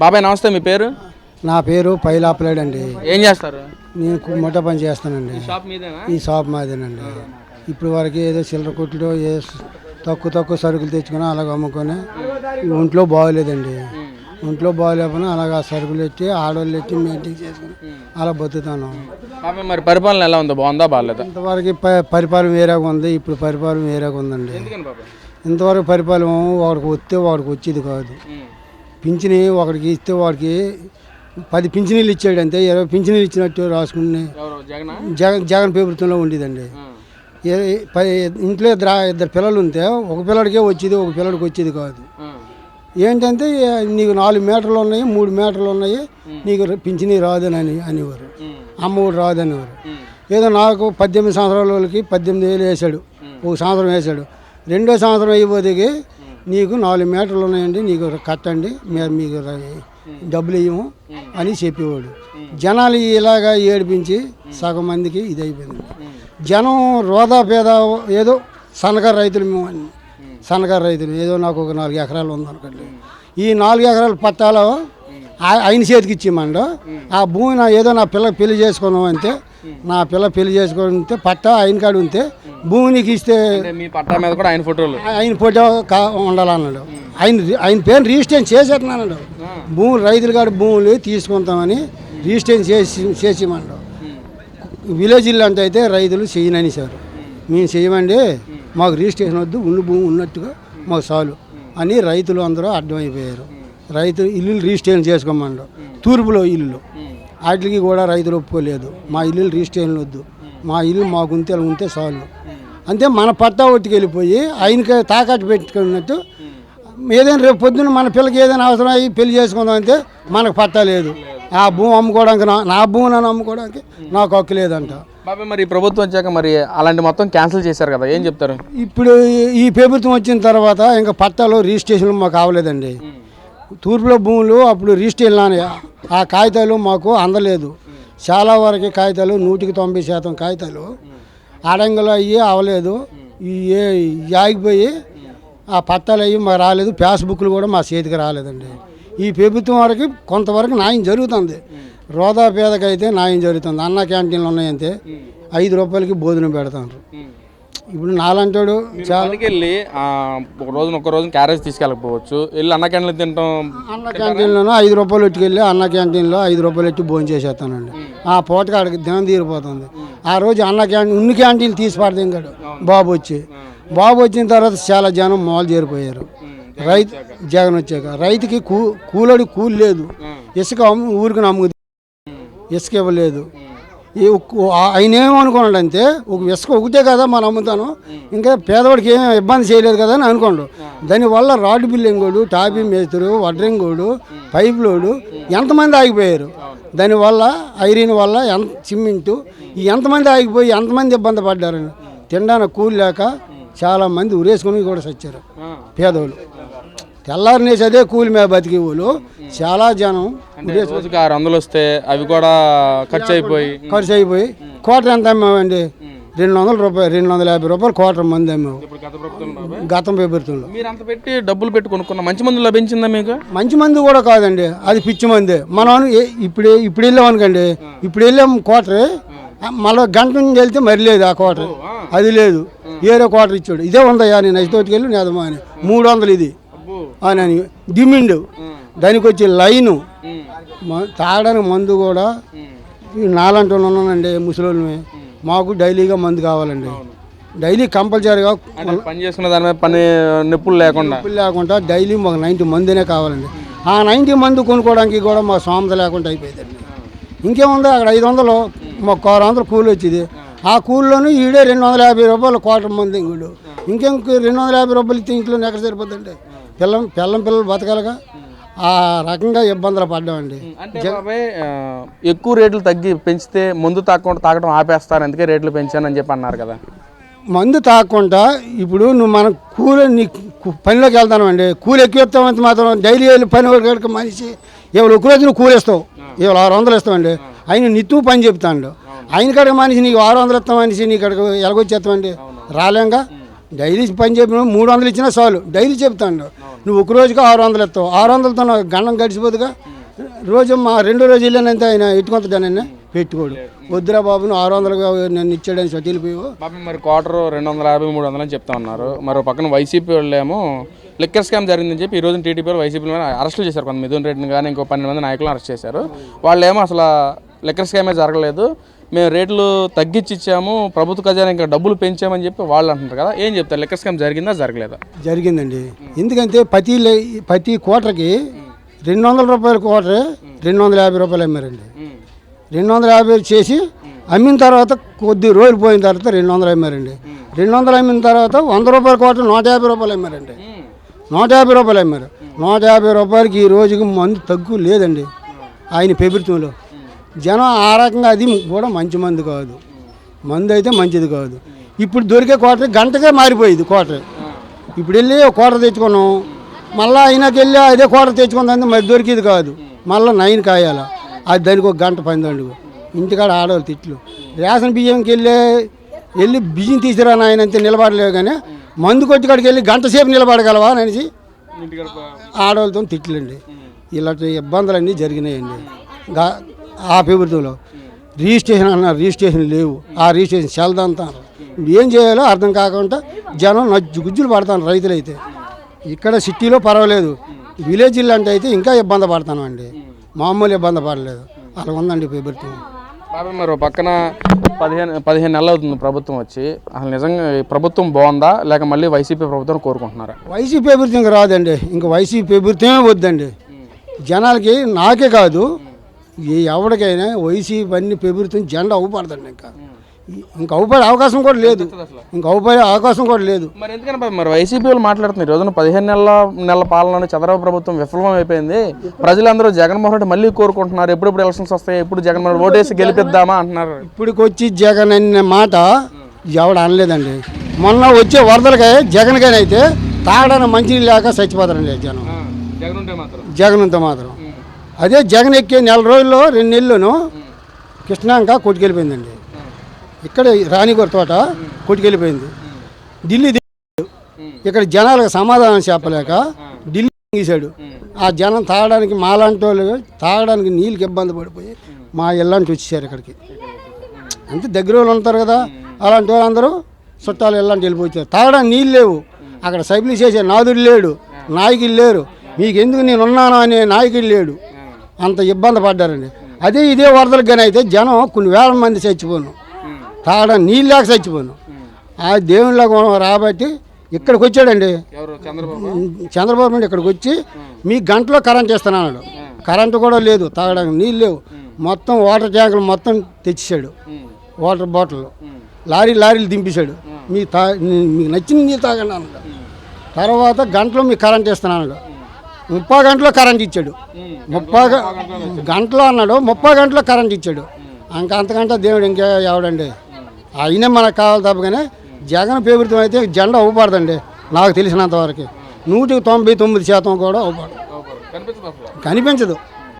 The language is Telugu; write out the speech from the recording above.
బాబాయ్ నమస్తే మీ పేరు? నా పేరు పైలాపలేడ్ అండి ఏం చేస్తారు? నేను ముఠ పని చేస్తానండి. షాప్ మీదేనా? ఈ షాప్ మాదేనండి. ఇప్పుడు వరకు ఏదో చిల్లర కొట్టుడో ఏ తక్కువ తక్కువ సరుకులు తెచ్చుకొని అలాగ అమ్ముకొని ఒంట్లో బాగోలేదండి. ఒంట్లో బాగోలేకపోయినా అలాగ సరుకులు ఎట్టి ఆడవాళ్ళు ఎట్టి మెయింటైన్ చేసుకుని అలా బతుకుతాను. మరి పరిపాలన ఎలా ఉందో బాగుందా బాగాలేదా? ఇంతవరకు పరిపాలన వేరేగా ఉంది ఇప్పుడు పరిపాలన వేరేగా ఉందండి. ఇంతవరకు పరిపాలన వాడికి వస్తే వాడికి వచ్చేది కాదు. పింఛని ఒకడికి ఇస్తే వాడికి పది పింఛనీళ్ళు ఇచ్చాడు అంతే ఇరవై పింఛనీళ్ళు ఇచ్చినట్టు రాసుకుని జగన్? జగన్ ప్రభుత్వంలో ఉండేదండి. ఇంట్లో ఇద్దరు ఇద్దరు పిల్లలు ఉంటే ఒక పిల్లడికే వచ్చేది ఒక పిల్లడికి వచ్చేది కాదు. ఏంటంటే నీకు నాలుగు మీటర్లు ఉన్నాయి మూడు మీటర్లు ఉన్నాయి నీకు పింఛనీ రాదని అని అనేవారు. అమ్మఒడి రాదు అనేవారు ఏదో నాకు పద్దెనిమిది సంవత్సరాల వాళ్ళకి పద్దెనిమిది వేలు వేసాడు. ఒక సంవత్సరం వేసాడు. రెండో సంవత్సరం అయిపోతే నీకు నాలుగు మీటర్లు ఉన్నాయండి నీకు కట్టండి మేము మీకు డబ్బులు ఇవ్వము అని చెప్పేవాడు. జనాలు ఇలాగా ఏడిపించి సగం మందికి ఇది అయిపోయింది జనం రోదా పేద ఏదో సన్నకారు రైతులు మేము అని. సన్నకారు రైతులు ఏదో నాకు ఒక నాలుగు ఎకరాలు ఉందనుకోండి ఈ నాలుగు ఎకరాల పట్టాలో ఆ- ఆయన చేతికి ఇచ్చేయమండు ఆ భూమి నా ఏదో నా పిల్ల పెళ్ళి చేసుకున్నాం అంతే నా పిల్ల పెళ్ళి చేసుకుంటే పట్టా ఆయన కాడు ఉంటే భూమి నీకు ఇస్తే మీ పట్టా మీద కూడా ఆయన ఫోటోలు. ఆయన ఫోటో కా ఉండాలన్నాడు. ఆయన ఆయన పేరు రిజిస్ట్రేషన్ చేసేస్తున్నాడు. భూములు రైతుల కాడ భూములు తీసుకుంటామని రిజిస్ట్రేషన్ చేసి చేసేయమన్నాడు విలేజ్లో అంటే అయితే రైతులు చేయనని సార్. మేము. చేయమండి మాకు రిజిస్ట్రేషన్ వద్దు ఉన్న భూమి ఉన్నట్టుగా మాకు చాలు అని రైతులు అందరూ అడ్డమైపోయారు రైతులు ఇల్లు రిజిస్ట్రేషన్ చేసుకోమన్నాడు. తూర్పులో ఇల్లు. వాటికి కూడా రైతులు ఒప్పుకోలేదు. మా ఇల్లు రిజిస్ట్రేషన్ వద్దు. మా ఇల్లు మాకు అలా ఉంటే చాలు. అంతే మన పట్టా ఒట్టుకు వెళ్ళిపోయి ఆయనకి తాకట్టు పెట్టుకున్నట్టు ఏదైనా రేపు పొద్దున్న మన పిల్లకి ఏదైనా అవసరం అయ్యి పెళ్ళి చేసుకుందాం అంటే మనకు పట్టా లేదు. ఆ భూమి అమ్ముకోవడానికి నా నా భూమి నన్ను అమ్ముకోవడానికి నాకు హక్కు లేదంట. బాబాయ్ మరి ప్రభుత్వం వచ్చాక మరి అలాంటి మొత్తం క్యాన్సిల్ చేశారు కదా ఏం చెప్తారు? ఇప్పుడు ఈ- ఈ ప్రభుత్వం వచ్చిన తర్వాత ఇంకా పట్టాలు రిజిస్ట్రేషన్ మాకు అవ్వలేదండి తూర్పులో భూములు అప్పుడు రిజిస్టర్ అని ఆ కాగితాలు మాకు అందలేదు. చాలా వరకు కాగితాలు నూటికి తొంభై శాతం కాగితాలు ఆడంగులు అయ్యి అవ్వలేదు ఈ ఏ- ఆగిపోయి ఆ పట్టాలు అయ్యి మాకు రాలేదు. ఫేస్బుక్లు కూడా మా చేతికి రాలేదండి. ఈ ప్రభుత్వం వరకు కొంతవరకు న్యాయం జరుగుతుంది. రోదా పేదకైతే న్యాయం జరుగుతుంది. అన్న క్యాంటీన్లు ఉన్నాయంతే ఐదు రూపాయలకి భోజనం పెడతారు. ఇప్పుడు నాలంటాడు చాలా వెళ్ళి ఒక రోజున ఒక రోజున క్యారేజ్ తీసుకెళ్ళకపోవచ్చు. వెళ్ళి అన్న క్యాంటీన్లు తింటాం. అన్న క్యాంటీన్లోనూ ఐదు రూపాయలు ఎట్టుకెళ్ళి అన్న క్యాంటీన్లో ఐదు రూపాయలు ఎట్టి భోజనం చేసేస్తానండి. ఆ పూటకి ఆడికి దినం తీరిపోతుంది. ఆ రోజు అన్న క్యాంటీన్ ఉన్ని క్యాంటీన్ తీసి పడదింగాడు బాబు వచ్చి. బాబు వచ్చిన తర్వాత చాలా జనం మాలు చేరిపోయారు. రైతు జగన్ వచ్చాక. రైతుకి కూ కూలోడి కూలి లేదు. ఇసుక ఊరికి నమ్ము ఇసుక ఇవ్వలేదు. ఈ ఆయన ఏమనుకున్నాడంటే ఒక ఇసుక ఒకటే కదా మనం అమ్ముతాను ఇంకా పేదవాడికి ఏమీ ఇబ్బంది చేయలేదు కదా అని అనుకోండు దానివల్ల రాడ్ బిల్లింగోడు టాపీ మేస్తుడు వడ్రింగోడు పైప్ లోడు ఎంతమంది ఆగిపోయారు? దానివల్ల ఐరన్ వల్ల ఎంత సిమెంటు ఎంతమంది ఆగిపోయి ఎంతమంది ఇబ్బంది పడ్డారని తినడానికి కూలి లేక చాలామంది ఉరేసుకొని కూడా చచ్చారు పేదవాళ్ళు తెల్లారినేసి అదే కూలి మీద బతికే వాళ్ళు చాలా జనం రోజుకి ఆరు వందలు వస్తే అవి కూడా ఖర్చు అయిపోయి. ఖర్చు అయిపోయి. క్వార్టర్ ఎంత అమ్మామండి? రెండు వందల రూపాయలు రెండు వందల యాభై రూపాయలు క్వార్టర్ మంది అమ్మాము. గత ప్రభుత్వంలో. మీరు అంత పెట్టి డబ్బులు పెట్టి కొనుక్కున్న మంచి మందు లభించిందా మీకు? మంచి మంది కూడా కాదండి. అది పిచ్చి మంది. మనం ఇప్పుడు ఇప్పుడు వెళ్ళాం అనుకోండి. ఇప్పుడు వెళ్ళాం క్వార్టర్. మళ్ళీ గంట నుంచి వెళ్తే మరి లేదు ఆ క్వార్టర్. అది లేదు. ఏరే క్వార్టర్ ఇచ్చాడు. ఇదే ఉందయ్యా నేను ఐదుతోటికి వెళ్ళి నేదమా అని. మూడు వందలు ఇది. అని అని డిమిండ్ దానికి వచ్చే లైను తాగడానికి మందు కూడా ఈ నాలంటి ఉన్నానండి ముసలోళ్ళమే. మాకు డైలీగా మందు కావాలండి. డైలీ కంపల్సరీగా పని చేసుకున్న దాని మీద పని నొప్పులు లేకుండా. నొప్పులు లేకుండా డైలీ మాకు నైంటీ మందినే కావాలండి. ఆ నైంటీ మంది కొనుక్కోవడానికి కూడా మా సోమత లేకుండా అయిపోయిందండి. ఇంకేముంది అక్కడ ఐదు వందలు మాకు ఆరు వందలు కూలి వచ్చింది. ఆ కూలిలోనూ ఈడే రెండు వందల యాభై రూపాయలు క్వార్టర్ మంది ఇంకోడు ఇంకెంక రెండు వందల యాభై రూపాయలు ఇస్తే ఇంట్లో ఎక్కడ సరిపోద్దండి. పిల్లం పిల్లం పిల్లలు బతకాలిగా. ఆ రకంగా ఇబ్బందులు పడ్డామండి. అంటే బాబాయ్ ఆ, ఎక్కువ రేట్లు తగ్గి పెంచితే ముందు తాగకుండా తాగడం ఆపేస్తారు అందుకే రేట్లు పెంచానని చెప్పి అన్నారు కదా. మందు తాగకుండా ఇప్పుడు నువ్వు మన కూలి నీ పనిలోకి వెళ్తానండి కూలి ఎక్కువ ఇస్తామంటే మాత్రం డైలీ వెళ్ళి పని వాడికి మనిషి ఇవాళ ఒక రోజు నువ్వు కూలి ఇస్తావు ఇవాళ ఆరు వందలు ఇస్తామండి ఆయన నిత్యం పని చెప్తాడు. ఆయన కాడ మనిషి నీకు ఆరు వందలు ఇస్తాం మనిషి నీ కాడకు ఎలాగొచ్చేస్తామండి రాలేంగా? డైలీ పని చెప్పిన మూడు వందలు ఇచ్చినా చాలు. డైలీ చెప్తాను నువ్వు ఒక రోజుకి ఆరు వందలు ఇస్తావు ఆరు వందలతో గండం గడిచిపోదుగా? రోజు మా రెండో రోజు వెళ్ళానంటే ఆయన ఎట్టుకుంటాడని పెట్టుకోడు. వద్దురా బాబు నువ్వు ఆరు వందలుగా నన్ను ఇచ్చాడని సటిలిపోయావు పాపం మరి క్వార్టర్ రెండు వందల యాభై మూడు వందలు అని చెప్తా ఉన్నారు. మరి పక్కన వైసీపీ వాళ్ళేమో లిక్కర్ స్కామ్ జరిగిందని చెప్పి ఈ రోజు టీడీపీ వాళ్ళు వైసీపీ మీద అరెస్టులు చేశారు. కొంత మిథున్ రెడ్డిని కానీ ఇంకో పన్నెండు మంది నాయకులను అరెస్ట్ చేశారు. వాళ్ళేమో అసలు లిక్కర్ స్కామే జరగలేదు. మేము రేట్లు తగ్గించి ఇచ్చాము ప్రభుత్వ ఖజానా ఇంకా డబ్బులు పెంచామని చెప్పి వాళ్ళు అంటున్నారు కదా. ఏం చెప్తారు? లెక్క స్కామ్ జరిగిందా జరగలేదా? జరిగిందండి. ఎందుకంటే ప్రతి ప్రతి కోటర్కి రెండు వందల రూపాయల కోటర్ రెండు వందల యాభై రూపాయలు అమ్మారండి. రెండు వందల యాభై చేసి అమ్మిన తర్వాత కొద్ది రోజులు పోయిన తర్వాత రెండు వందలు అమ్మారండి. రెండు వందలు అమ్మిన తర్వాత వంద రూపాయల కోట నూట యాభై రూపాయలు అమ్మారండి. నూట యాభై రూపాయలు అమ్మారు. నూట యాభై రూపాయలకి ఈ రోజుకి మందు తగ్గు లేదండి. ఆయన ప్రభుత్వంలో. జనం ఆ రకంగా అది కూడా మంచి మందు కాదు. మందు అయితే మంచిది కాదు. ఇప్పుడు దొరికే కోట గంటకే మారిపోయింది కోట ఇప్పుడు వెళ్ళి కోట తెచ్చుకున్నాం. మళ్ళీ అయినాకి వెళ్ళి అదే కోట తెచ్చుకుందంటే మరి దొరికేది కాదు. మళ్ళీ నైన్ కాయాల. అది దానికి ఒక గంట పని దండుగు ఇంటికాడ ఆడవాళ్ళు తిట్లు. రేషన్ బియ్యంకి వెళ్ళి వెళ్ళి బియ్యం తీసిరా నాయన అంతే నిలబడలేవు కానీ మందు కొట్టి కాడికి వెళ్ళి గంట సేపు నిలబడగలవా అని అనేసి ఆడవాళ్ళతో తిట్లండి. ఇలాంటి ఇబ్బందులన్నీ జరిగినాయండి. గా- ఆ ప్రభుత్వంలో రిజిస్ట్రేషన్ అన్నారు రిజిస్ట్రేషన్ లేవు. ఆ రిజిస్ట్రేషన్ చెల్దంతా ఇప్పుడు ఏం చేయాలో అర్థం కాకుండా జనం నజ్జు గుజ్జులు పడతాను రైతులైతే. ఇక్కడ సిటీలో పర్వాలేదు. విలేజ్లు అంటే అయితే ఇంకా ఇబ్బంది పడతాను అండి. మామూలు ఇబ్బంది పడలేదు. అలా ఉందండి ప్రభుత్వం. బాబాయ్ మరి పక్కన పదిహేను పదిహేను నెలలు అవుతుంది ప్రభుత్వం వచ్చి. అసలు నిజంగా ప్రభుత్వం బాగుందా? లేక మళ్ళీ వైసీపీ ప్రభుత్వం కోరుకుంటున్నారా? వైసీపీ ప్రభుత్వం ఇంకా రాదండి. ఇంకా వైసీపీ ప్రభుత్వమే వద్దండి. జనాలకి నాకే కాదు. ఎవరికైనా వైసీపీ అన్ని ప్రభుత్వం జెండా అవ్వపడదండి ఇంకా. ఇంకా అవ్వపడే అవకాశం కూడా లేదు. ఇంకా అవ్వపడే అవకాశం కూడా లేదు. మరి ఎందుకని బాబు మరి వైసీపీ వాళ్ళు మాట్లాడుతున్నారు. ఈ రోజున పదిహేను నెలల నెలల పాలన చంద్రబాబు ప్రభుత్వం విఫలం అయిపోయింది ప్రజలందరూ జగన్మోహన్ రెడ్డి మళ్ళీ కోరుకుంటున్నారు. ఎప్పుడెప్పుడు ఎలక్షన్స్ వస్తాయి ఎప్పుడు జగన్మోహన్ రెడ్డి ఓటేసి గెలిపిద్దామా అంటున్నారు. ఇప్పటికి వచ్చి జగన్ అనే మాట ఎవడు అనలేదండి. మొన్న వచ్చే వరదలకి జగన్ కానీ అయితే తాగడానికి మంచినీళ్ళు లేక చచ్చిపోతారండి జనం. జగన్ ఉంటే మాత్రం. జగన్తో మాత్రం. అదే జగన్ ఎక్కే నెల రోజుల్లో రెండు నెలలను కృష్ణాంక కొట్టుకెళ్ళిపోయిందండి ఇక్కడ రాణిగూర తోట కొట్టుకెళ్ళిపోయింది ఢిల్లీ ఇక్కడ జనాలకు సమాధానం చెప్పలేక ఢిల్లీ గీశాడు ఆ జనం తాగడానికి మాలాంటి వాళ్ళు తాగడానికి నీళ్ళకి ఇబ్బంది పడిపోయి మా ఇల్లాంటి వచ్చేసారు ఇక్కడికి. అంతే దగ్గర వాళ్ళు ఉంటారు కదా అలాంటి వాళ్ళందరూ చుట్టాలు ఇల్లాంటి వెళ్ళిపోతారు. తాగడానికి నీళ్ళు లేవు. అక్కడ సైకిల్ చేసే నాదుడు లేడు నాయకులు లేరు. మీకు ఎందుకు నేను ఉన్నాను అనే నాయకుడు లేడు. అంత ఇబ్బంది పడ్డారండి. అదే ఇదే వరదలకు కానీ అయితే జనం కొన్ని వేల మంది చచ్చిపోను. తాగడానికి నీళ్ళు లేక చచ్చిపోను. ఆ దేవుళ్ళకు రాబట్టి ఇక్కడికి వచ్చాడండి. చంద్రబాబు? నాయుడు ఇక్కడికి వచ్చి మీ గంటలో కరెంట్ ఇస్తున్నాడు. కరెంటు కూడా లేదు తాగడానికి నీళ్ళు లేవు. మొత్తం వాటర్ ట్యాంకులు మొత్తం తెచ్చేసాడు వాటర్ బాటిల్. లారీ లారీలు దింపేశాడు. మీ తా మీకు నచ్చిన నీళ్ళు తాగండి అన్నాడు. తర్వాత గంటలో మీకు కరెంట్ ఇస్తున్నాడు. ముప్పై గంటలో కరెంట్ ఇచ్చాడు. ముప్పై గంటలో అన్నాడు ముప్పై గంటలో కరెంట్ ఇచ్చాడు. ఇంకా అంతకంటే దేవుడు ఇంకా ఎవడండి? అయినా మనకు కావాలి తప్పగానే జగన్ ప్రభుత్వం అయితే జెండా అవ్వబడదండి నాకు తెలిసినంత వరకు నూటికి తొంభై తొమ్మిది శాతం కూడా అవ్వబడదు కనిపించదు.